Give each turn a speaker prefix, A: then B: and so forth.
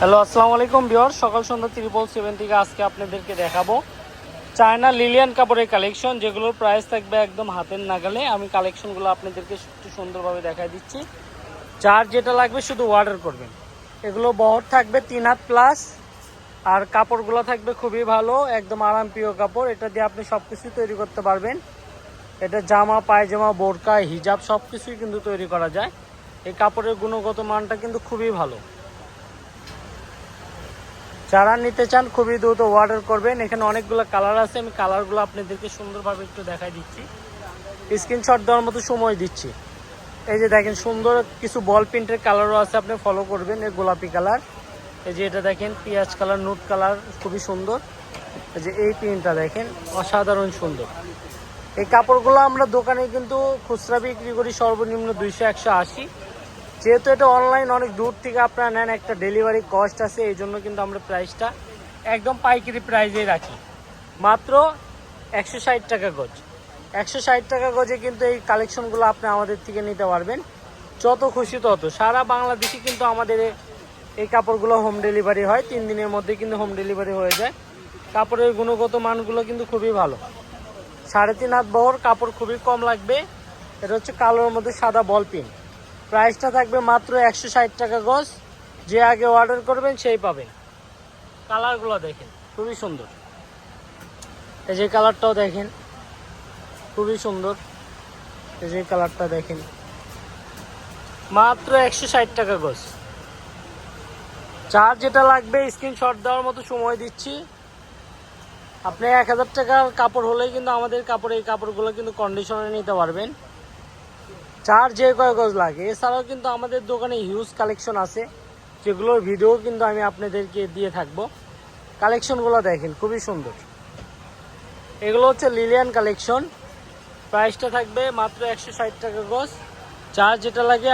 A: Hello, আসসালামু আলাইকুম বিয়র সকাল সন্ধ্যা ত্রিপল সেভেন থেকে আজকে আপনাদেরকে দেখাবো চায়না লিলিয়ান কাপড়ের কালেকশন যেগুলোর প্রাইস থাকবে একদম হাতের নাগালে। আমি কালেকশনগুলো আপনাদেরকে একটু সুন্দরভাবে দেখাই দিচ্ছি। যার যেটা লাগবে শুধু অর্ডার করবেন। এগুলো বহর থাকবে তিন হাত প্লাস আর কাপড়গুলো থাকবে খুবই ভালো, একদম আরামপ্রিয় কাপড়। এটা দিয়ে আপনি সব কিছুই তৈরি করতে পারবেন। এটা জামা, পায়জামা, বোরকা, হিজাব সব কিছুই কিন্তু তৈরি করা যায়। এই কাপড়ের গুণগত মানটা কিন্তু খুবই ভালো। যারা নিতে চান খুবই দ্রুত অর্ডার করবেন। এখানে অনেকগুলো কালার আছে, আমি কালারগুলো আপনাদেরকে সুন্দরভাবে একটু দেখাই দিচ্ছি। স্ক্রিনশট দেওয়ার মতো সময় দিচ্ছি। এই যে দেখেন, সুন্দর কিছু বল প্রিন্টের কালারও আছে, আপনি ফলো করবেন এই গোলাপি কালার এই যে এটা দেখেন, পেঁয়াজ কালার নুট কালার খুবই সুন্দর। এই যে এই প্রিন্টটা দেখেন, অসাধারণ সুন্দর। এই কাপড়গুলো আমরা দোকানে কিন্তু খুচরা বিক্রি করি সর্বনিম্ন দুইশো একশো আশি। যেহেতু এটা অনলাইন অনেক দূর থেকে আপনারা নেন, একটা ডেলিভারি কস্ট আছে, এই জন্য কিন্তু আমরা প্রাইসটা একদম পাইকারি প্রাইসেই রাখি। মাত্র একশো ষাট টাকা গজ। একশো ষাট টাকা গজে কিন্তু এই কালেকশনগুলো আপনি আমাদের থেকে নিতে পারবেন। যত খুশি তত। সারা বাংলাদেশে কিন্তু আমাদের এই কাপড়গুলো হোম ডেলিভারি হয়। তিন দিনের মধ্যে কিন্তু হোম ডেলিভারি হয়ে যায়। কাপড়ের গুণগত মানগুলো কিন্তু খুবই ভালো। সাড়ে তিন হাত বহর কাপড় খুবই কম লাগবে। এটা হচ্ছে কালোর মধ্যে সাদা বল পিন প্রাইসটা থাকবে মাত্র একশো ষাট টাকা গজ। যে আগে অর্ডার করবেন সেই পাবেন। কালারগুলো দেখেন, খুবই সুন্দর। এই যে কালারটাও দেখেন, খুবই সুন্দর। এই যে কালারটা দেখেন, মাত্র একশো ষাট টাকা গজ। চার যেটা লাগবে স্ক্রিনশট দেওয়ার মতো সময় দিচ্ছি। আপনি এক হাজার টাকার কাপড় হলেই কিন্তু আমাদের কাপড়, এই কাপড়গুলো কিন্তু কন্ডিশনে নিতে পারবেন। চার যে কয় গজ লাগে, এছাড়াও কিন্তু আমাদের দোকানে হিউজ কালেকশন আছে, যেগুলোর ভিডিও কিন্তু আমি আপনাদেরকে দিয়ে থাকব। কালেকশনগুলো দেখেন, খুবই সুন্দর। এগুলো হচ্ছে লিলিয়ান কালেকশন প্রাইসটা থাকবে মাত্র একশো ষাট টাকা গজ। চার যেটা লাগে